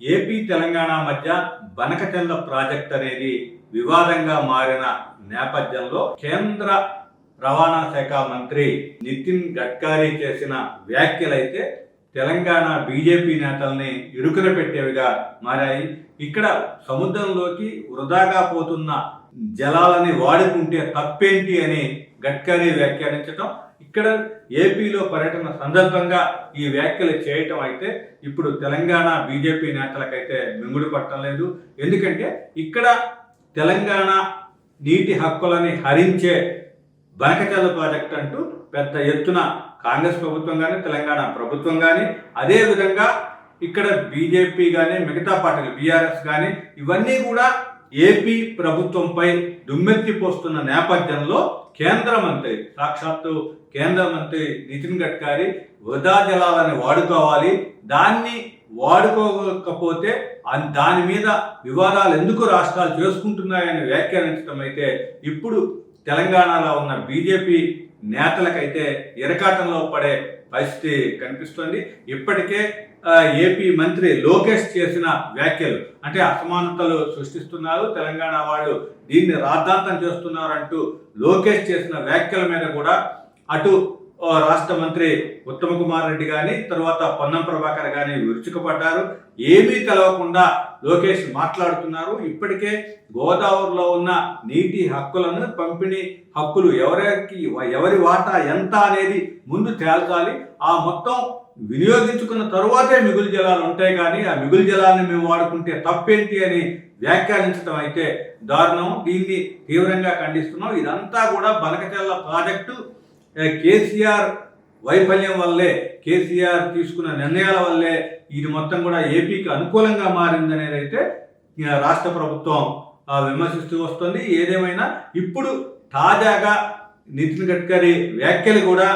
AP Telangana మధ్య Banakacherla project అనేది వివాదంగా మారిన నేపథ్యంలో కేంద్ర రవాణా శాఖ మంత్రి నితిన్ గడ్కరీ చేసిన వ్యాఖ్యలైతే తెలంగాణ బీజేపీ నేతల్ని ఇరుకున పెట్టేవిగా మారాయి. ఇక్కడ సముద్రంలోకి వృధాగా పోతున్న జలాలని వాడుకుంటే తప్పేంటి అని గడ్కరీ వ్యాఖ్యానించటం ఇక్కడ ఏపీలో పర్యటన సందర్భంగా ఈ వ్యాఖ్యలు చేయటం అయితే ఇప్పుడు తెలంగాణ బీజేపీ నేతలకైతే మింగుడు పట్టడం లేదు. ఎందుకంటే ఇక్కడ తెలంగాణ నీటి హక్కులని హరించే బనకచల్ల ప్రాజెక్ట్ అంటూ పెద్ద ఎత్తున కాంగ్రెస్ ప్రభుత్వం కానీ తెలంగాణ ప్రభుత్వం కానీ అదేవిధంగా ఇక్కడ బీజేపీ కానీ మిగతా పార్టీలు బీఆర్ఎస్ కానీ ఇవన్నీ కూడా ఏపీ ప్రభుత్వంపై దుమ్మెత్తి పోస్తున్న నేపథ్యంలో కేంద్ర మంత్రి సాక్షాత్తు కేంద్ర మంత్రి నితిన్ గడ్కరీ వృధా జలాలని వాడుకోవాలి. దాన్ని వాడుకోకపోతే దాని మీద వివాదాలు ఎందుకు రాష్ట్రాలు చేసుకుంటున్నాయని వ్యాఖ్యానించడం అయితే ఇప్పుడు తెలంగాణలో ఉన్న బీజేపీ నేతలకైతే ఇరకాటంలో పడే పరిస్థితి కనిపిస్తోంది. ఇప్పటికే ఏపీ మంత్రి లోకేష్ చేసిన వ్యాఖ్యలు అంటే అసమానతలు సృష్టిస్తున్నారు. తెలంగాణ వాళ్ళు దీన్ని రాద్ధాంతం చేస్తున్నారు అంటూ లోకేష్ చేసిన వ్యాఖ్యల మీద కూడా అటు రాష్ట్ర మంత్రి ఉత్తమ కుమార్ రెడ్డి కానీ తర్వాత పొన్నం ప్రభాకర్ కానీ విరుచుకుపడ్డారు. ఏమీ తెలవకుండా లోకేష్ మాట్లాడుతున్నారు. ఇప్పటికే గోదావరిలో ఉన్న నీటి హక్కులను పంపిణీ హక్కులు ఎవరికి ఎవరి వాటా ఎంత అనేది ముందు తేల్చాలి. ఆ మొత్తం వినియోగించుకున్న తరువాతే మిగులు జలాలు ఉంటాయి కానీ ఆ మిగులు జలాన్ని మేము వాడుకుంటే తప్పేంటి అని వ్యాఖ్యానించడం అయితే దారుణం. దీన్ని తీవ్రంగా ఖండిస్తున్నాం. ఇదంతా కూడా బనకచెల్ల ప్రాజెక్టు కేసీఆర్ వైఫల్యం వల్లే కేసీఆర్ తీసుకున్న నిర్ణయాల వల్లే ఇది మొత్తం కూడా ఏపీకి అనుకూలంగా మారిందనేది అయితే రాష్ట్ర ప్రభుత్వం విమర్శిస్తూ వస్తుంది. ఏదేమైనా ఇప్పుడు తాజాగా నితిన్ గడ్కరీ వ్యాఖ్యలు కూడా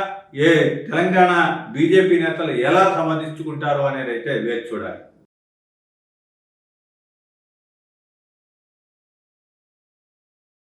ఏ తెలంగాణ బీజేపీ నేతలు ఎలా సమర్థించుకుంటారో అనేది అయితే వేచి చూడాలి.